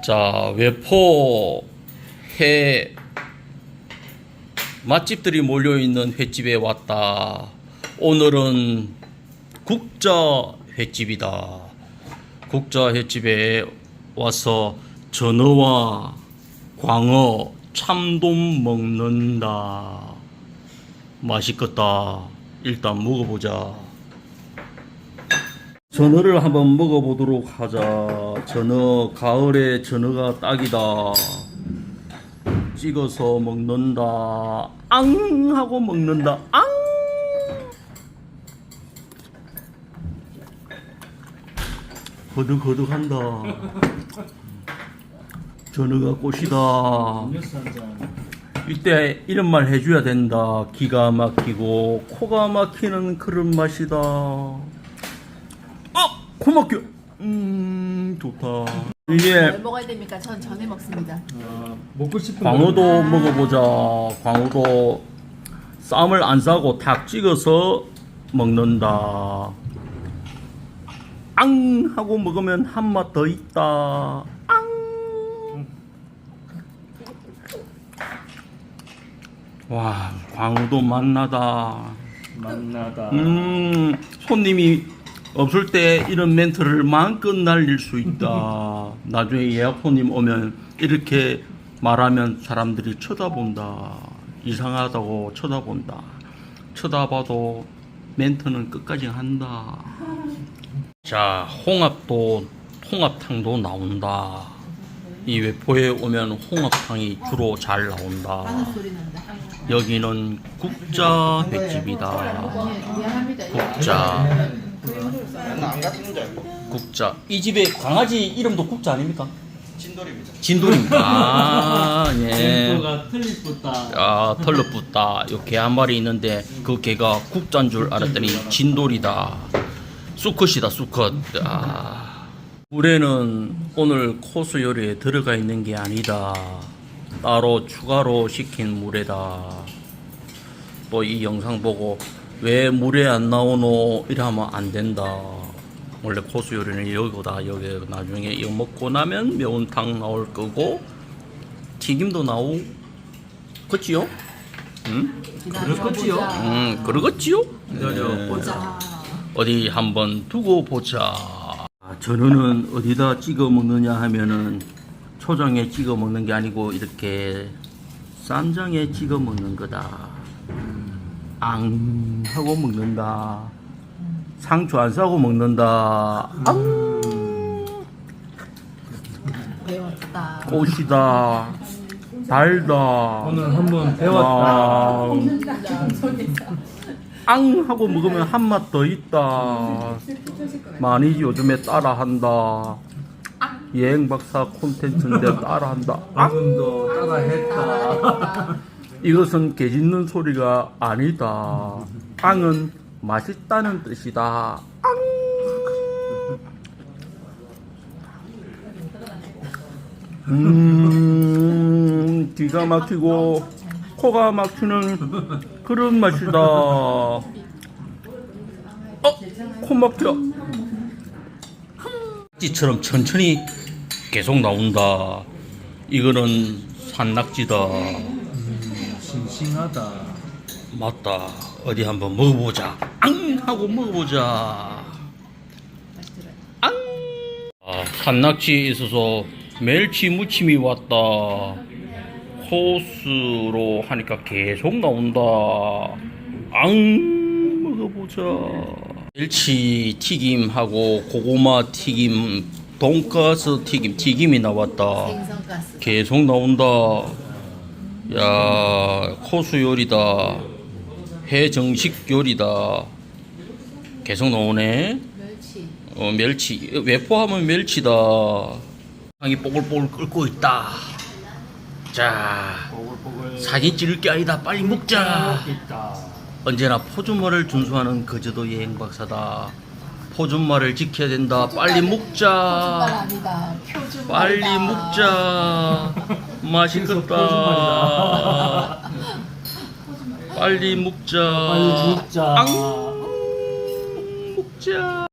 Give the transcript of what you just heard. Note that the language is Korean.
자, 외포 회 맛집들이 몰려 있는 횟집에 왔다. 오늘은 국자 횟집이다. 국자 횟집에 와서 전어와 광어, 참돔 먹는다. 맛있겠다. 일단 먹어보자. 전어를 한번 먹어보도록 하자. 전어, 가을에 전어가 딱이다. 찍어서 먹는다. 앙! 하고 먹는다. 앙! 거득거득 한다. 전어가 꽃이다. 이때 이런 말 해줘야 된다. 기가 막히고 코가 막히는 그런 맛이다. 아, 코 막혀. 음, 좋다. 뭘 이제 먹어야 됩니까? 전 전에 먹습니다. 어, 먹고 싶은 광어도 먹어보자. 광어도 쌈을 안 싸고 탁 찍어서 먹는다. 앙 하고 먹으면 한 맛 더 있다. 앙. 와, 광어도 맛나다. 만나다. 음, 손님이 없을 때 이런 멘트를 마음껏 날릴 수 있다. 나중에 예약 손님 오면 이렇게 말하면 사람들이 쳐다본다. 이상하다고 쳐다본다. 쳐다봐도 멘트는 끝까지 한다. 자, 홍합도, 홍합탕도 나온다. 이 외포에 오면 홍합탕이 주로 잘 나온다. 여기는 국자 횟집이다. 예, 미안합니다. 국자. 국자. 이 집에 강아지 이름도 국자 아닙니까? 진돌입니다. 진돌입니다. 아, 예. 틀릴 뻔다. 아, 털러붙다. 요 개 한 마리 있는데 그 개가 국자인 줄 알았더니 진돌이다. 수컷이다, 수컷. 아. 물에는 오늘 코스 요리에 들어가 있는 게 아니다. 따로 추가로 시킨 물에다. 또 이 영상 보고 왜 물에 안 나오노 이러면 안 된다. 원래 코스 요리는 여기보다 여기 나중에 이거 먹고 나면 매운탕 나올 거고 튀김도 나오고 그치요? 응? 그렇겠지요. 음, 그러겠지요? 기다려 보자. 어디 한번 두고 보자. 아, 전어는 어디다 찍어 먹느냐 하면은 초장에 찍어 먹는 게 아니고 이렇게 쌈장에 찍어 먹는 거다. 앙 하고 먹는다. 상추 안 싸고 먹는다. 앙 배웠다. 꽃이다. 달다. 오늘 한번 배웠다. 아, 앙 하고 먹으면 한 맛 더 있다. 많이 요즘에 따라한다. 여행 박사 콘텐츠인데 따라한다. 앙! 방금도 따라했다. 이것은 개 짖는 소리가 아니다. 앙은 맛있다는 뜻이다. 앙! 음, 기가 막히고 코가 막히는 그런 맛이다. 어, 코 막혀. 찌처럼 천천히 계속 나온다. 이거는 산낙지다. 싱싱하다. 맞다. 어디 한번 먹어보자. 앙 하고 먹어보자. 앙. 아, 산낙지 있어서 멸치 무침이 왔다. 코스로 하니까 계속 나온다. 앙 먹어보자. 멸치 튀김하고 고구마 튀김, 돈가스 튀김, 튀김이 나왔다. 계속 나온다. 야, 코스 요리다. 해 정식 요리다. 계속 나오네. 멸치. 어, 멸치. 외포하면 멸치다. 향이 뽀글뽀글 끓고 있다. 자, 보글보글. 사진 찍을 게 아니다. 빨리 먹자. 있다. 언제나 포준말을 준수하는 거제도 여행 박사다. 포준말을 지켜야 된다. 빨리 거짓말 먹자. 아니다. 표준 빨리. 먹자. 맛있겠다. 빨리 먹자. 빨리 먹자. 앙 먹자.